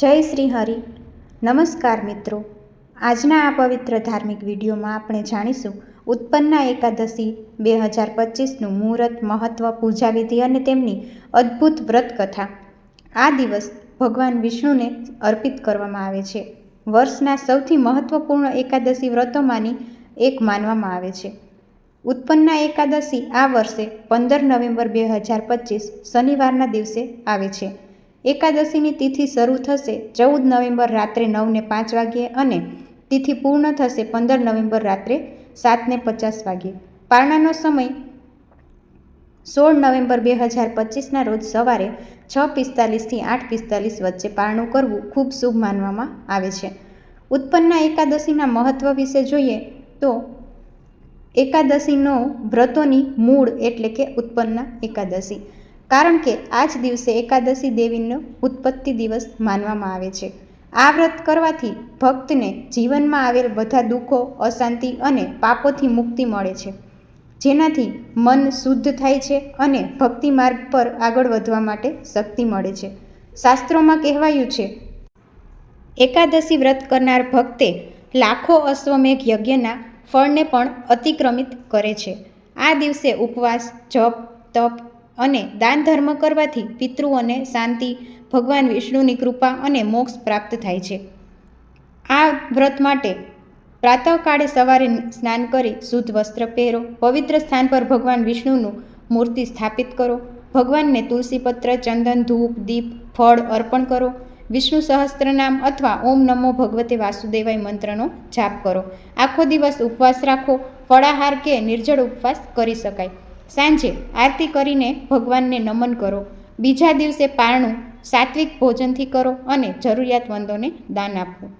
જય શ્રી હરિ. નમસ્કાર મિત્રો. આજના આ પવિત્ર ધાર્મિક વિડીયોમાં આપણે જાણીશું ઉત્પન્ના એકાદશી બે હજાર પચીસનું મુહૂર્ત મહત્ત્વ પૂજાવિધિ અને તેમની અદ્ભુત વ્રત કથા આ દિવસ ભગવાન વિષ્ણુને અર્પિત કરવામાં આવે છે. વર્ષના સૌથી મહત્ત્વપૂર્ણ એકાદશી વ્રતોમાંની એક માનવામાં આવે છે. ઉત્પન્ના એકાદશી આ વર્ષે પંદર નવેમ્બર બે હજાર પચીસ શનિવારના દિવસે આવે છે. એકાદશીની તિથિ શરૂ થશે ચૌદ નવેમ્બર રાત્રે નવને પાંચ વાગ્યે અને તિથિ પૂર્ણ થશે પંદર નવેમ્બર રાત્રે સાતને પચાસ વાગ્યે. પારણાનો સમય સોળ નવેમ્બર બે હજાર પચીસના રોજ સવારે છ પિસ્તાલીસથી આઠ પિસ્તાલીસ વચ્ચે પારણું કરવું ખૂબ શુભ માનવામાં આવે છે. ઉત્પન્ના એકાદશીના મહત્ત્વ વિશે જોઈએ તો એકાદશીનો વ્રતોની મૂળ એટલે કે ઉત્પન્ના એકાદશી. કારણ કે આ જ દિવસે એકાદશી દેવીનો ઉત્પત્તિ દિવસ માનવામાં આવે છે. આ વ્રત કરવાથી ભક્તને જીવનમાં આવેલ બધા દુઃખો, અશાંતિ અને પાપોથી મુક્તિ મળે છે. જેનાથી મન શુદ્ધ થાય છે અને ભક્તિ માર્ગ પર આગળ વધવા માટે શક્તિ મળે છે. શાસ્ત્રોમાં કહેવાયું છે, એકાદશી વ્રત કરનાર ભક્તે લાખો અશ્વમેઘ યજ્ઞના ફળને પણ અતિક્રમિત કરે છે. આ દિવસે ઉપવાસ, જપ, તપ અને દાન ધર્મ કરવાથી પિતૃઓને શાંતિ, ભગવાન વિષ્ણુની કૃપા અને મોક્ષ પ્રાપ્ત થાય છે. આ વ્રત માટે પ્રાતઃકાળે સવારે સ્નાન કરી શુદ્ધ વસ્ત્ર પહેરો, પવિત્ર સ્થાન પર ભગવાન વિષ્ણુનું મૂર્તિ સ્થાપિત કરો, ભગવાનને તુલસીપત્ર, ચંદન, ધૂપ, દીપ, ફળ અર્પણ કરો, વિષ્ણુ સહસ્ત્રનામ અથવા ઓમ નમો ભગવતે વાસુદેવાય મંત્રનો જાપ કરો. આખો દિવસ ઉપવાસ રાખો, ફળાહાર કે નિર્જળ ઉપવાસ કરી શકાય. સાંજે આરતી કરીને ભગવાનને નમન કરો. બીજા દિવસે પારણું સાત્વિક ભોજનથી કરો અને જરૂરિયાતમંદોને દાન આપો.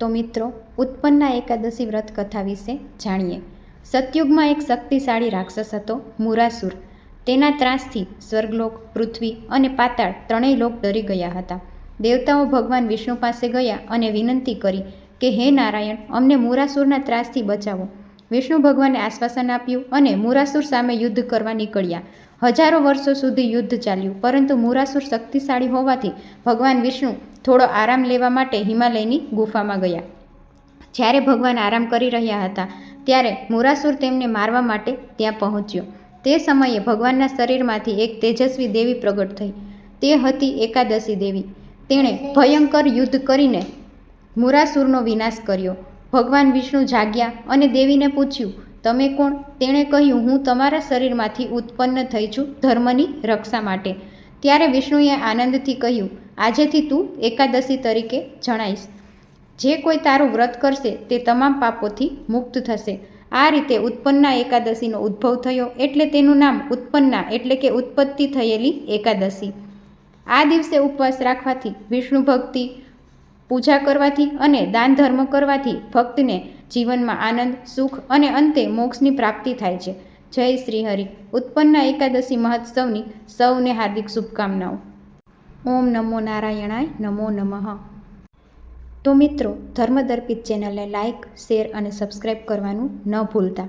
તો મિત્રો, ઉત્પન્ના એકાદશી વ્રત કથા વિશે જાણીએ. સતયુગમાં એક શક્તિશાળી રાક્ષસ હતો, મુરાસુર. તેના ત્રાસથી સ્વર્ગલોક, પૃથ્વી અને પાતાળ ત્રણેય લોક ડરી ગયા હતા. દેવતાઓ ભગવાન વિષ્ણુ પાસે ગયા અને વિનંતી કરી કે, હે નારાયણ, અમને મુરાસુરના ત્રાસથી બચાવો. વિષ્ણુ ભગવાને આશ્વાસન આપ્યું અને મુરાસુર સામે યુદ્ધ કરવા નીકળ્યા. હજારો વર્ષો સુધી યુદ્ધ ચાલ્યું, પરંતુ મુરાસુર શક્તિશાળી હોવાથી ભગવાન વિષ્ણુ થોડો આરામ લેવા માટે હિમાલયની ગુફામાં ગયા. જ્યારે ભગવાન આરામ કરી રહ્યા હતા, ત્યારે મુરાસુર તેમને મારવા માટે ત્યાં પહોંચ્યો. તે સમયે ભગવાનના શરીરમાંથી એક તેજસ્વી દેવી પ્રગટ થઈ. તે હતી એકાદશી દેવી. તેણે ભયંકર યુદ્ધ કરીને મુરાસુરનો વિનાશ કર્યો. ભગવાન વિષ્ણુ જાગ્યા અને દેવીને પૂછ્યું, તમે કોણ? તેણે કહ્યું, હું તમારા શરીરમાંથી ઉત્પન્ન થઈ છું ધર્મની રક્ષા માટે. ત્યારે વિષ્ણુએ આનંદથી કહ્યું, આજેથી તું એકાદશી તરીકે જણાઈશ. જે કોઈ તારું વ્રત કરશે તે તમામ પાપોથી મુક્ત થશે. આ રીતે ઉત્પન્ના એકાદશીનો ઉદ્ભવ થયો એટલે તેનું નામ ઉત્પન્ના એટલે કે ઉત્પત્તિ થયેલી એકાદશી. આ દિવસે ઉપવાસ રાખવાથી વિષ્ણુ ભક્તિ પૂજા કરવાથી અને દાન ધર્મ કરવાથી ભક્તને જીવનમાં આનંદ, સુખ અને અંતે મોક્ષની પ્રાપ્તિ થાય છે. જય શ્રી હરિ. ઉત્પન્ન એકાદશી મહોત્સવની સૌને હાર્દિક શુભકામનાઓ. ઓમ નમો નારાયણાય નમો નમઃ. તો મિત્રો, ધર્મદર્પિત ચેનલને લાઇક શેર અને સબસ્ક્રાઈબ કરવાનું ન ભૂલતા.